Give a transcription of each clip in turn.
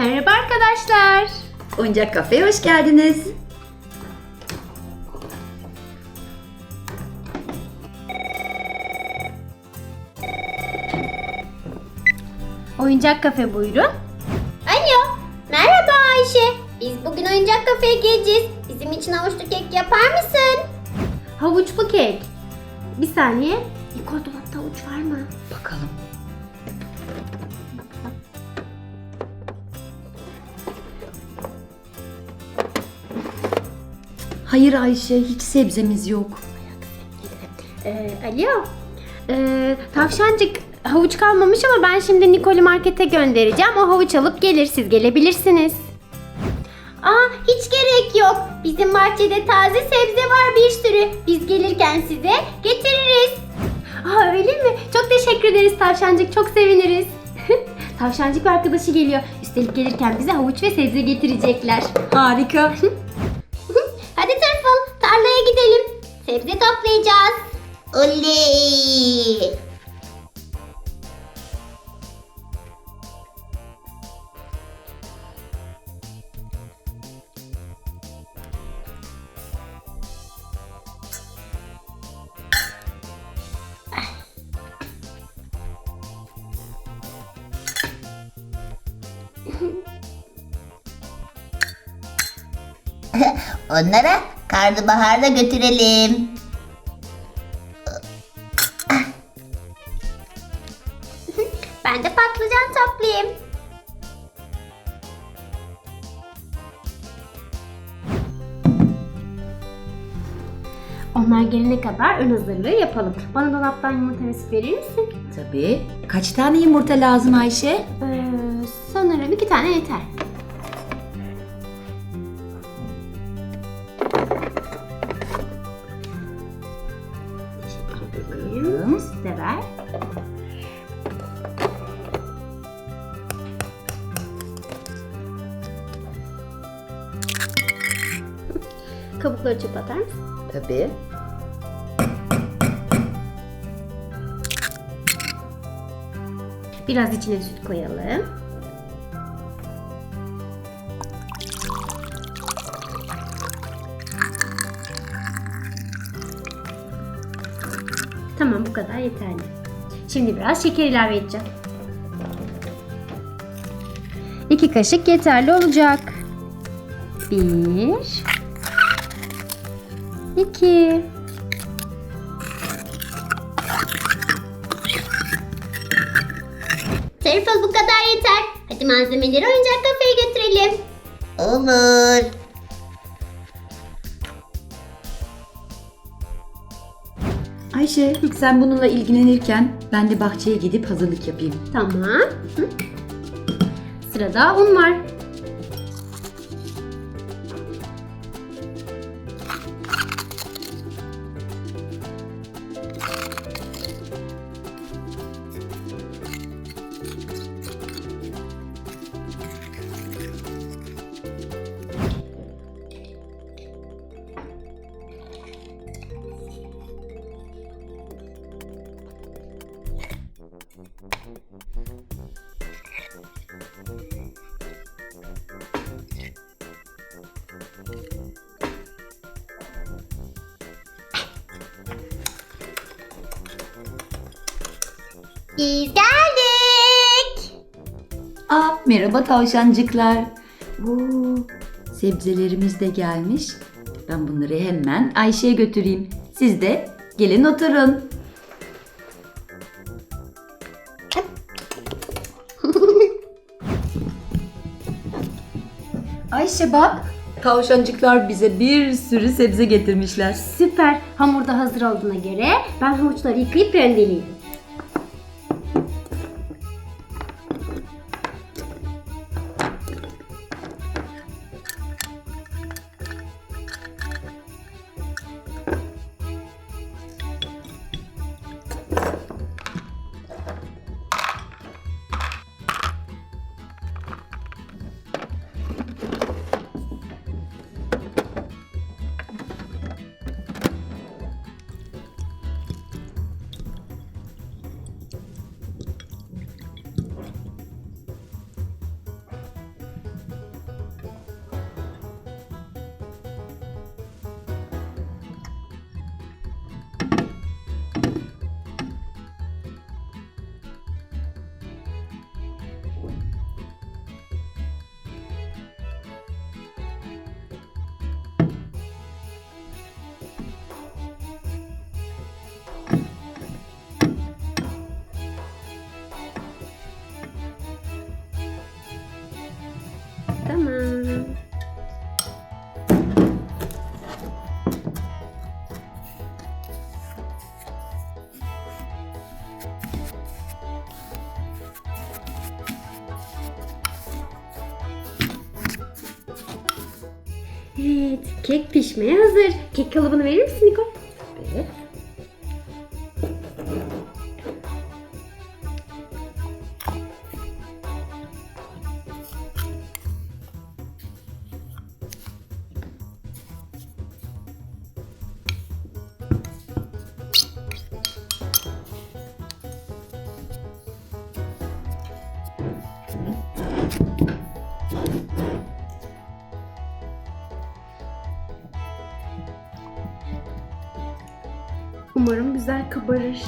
Merhaba arkadaşlar. Oyuncak Kafe'ye hoş geldiniz. Oyuncak kafe buyurun. Alo, merhaba Ayşe. Biz bugün oyuncak kafeye geleceğiz. Bizim için havuçlu kek yapar mısın? Havuçlu kek. Bir saniye. Dolapta havuç var mı? Hayır Ayşe, hiç sebzemiz yok. Ee, alo. Ee, tavşancık havuç kalmamış ama ben şimdi Nikol'ü markete göndereceğim. O havuç alıp gelir. Siz gelebilirsiniz. Aa, hiç gerek yok. Bizim bahçede taze sebze var bir sürü. Biz gelirken size getiririz. Aa öyle mi? Çok teşekkür ederiz tavşancık. Çok seviniriz. tavşancık ve arkadaşı geliyor. Üstelik gelirken bize havuç ve sebze getirecekler. Harika. Sebze toplayacağız. Oley! Onlara karnabaharda götürelim. Ben de patlıcan toplayayım. Onlar gelene kadar ön hazırlığı yapalım. Bana dolaptan yumurta resip verir misin? Tabii. Kaç tane yumurta lazım Ayşe? Ee, sanırım iki tane yeter. Kabukları çöpe atar mısın? Tabii. Biraz içine süt koyalım. Tamam bu kadar yeterli. Şimdi biraz şeker ilave edeceğim. İki kaşık yeterli olacak. Bir. İki. Tırfıl bu kadar yeter. Hadi malzemeleri oyuncak kafeye götürelim. Olur. Ayşe, sen bununla ilgilenirken ben de bahçeye gidip hazırlık yapayım. Tamam. Hı. Sırada un var. Biz geldik. Aa, merhaba tavşancıklar. Oo, sebzelerimiz de gelmiş. Ben bunları hemen Ayşe'ye götüreyim. Siz de gelin oturun. Ayşe bak. Tavşancıklar bize bir sürü sebze getirmişler. Süper. Hamur da hazır olduğuna göre ben havuçları yıkayıp rendeleyeyim. Evet, kek pişmeye hazır. Kek kalıbını verir misin Nikol? Evet. Umarım güzel kabarır.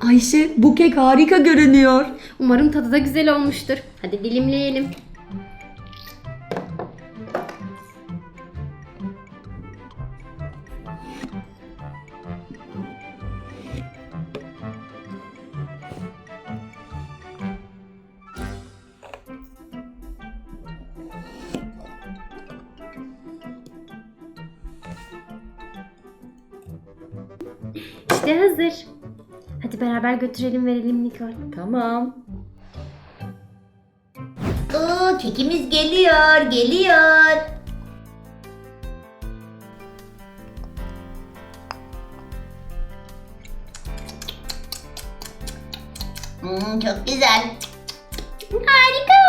Ayşe bu kek harika görünüyor. Umarım tadı da güzel olmuştur. Hadi dilimleyelim. İşte hazır. Hadi beraber götürelim verelim Nikol. Tamam. Oo, kekimiz geliyor, geliyor. Hmm, çok güzel. Harika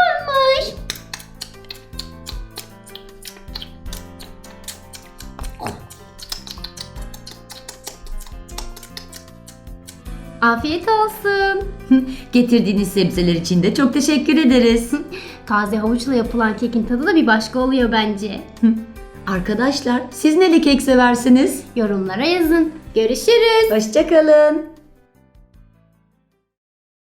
Afiyet olsun. Getirdiğiniz sebzeler için de çok teşekkür ederiz. Taze havuçla yapılan kekin tadı da bir başka oluyor bence. Arkadaşlar siz neli kek seversiniz? Yorumlara yazın. Görüşürüz. Hoşçakalın.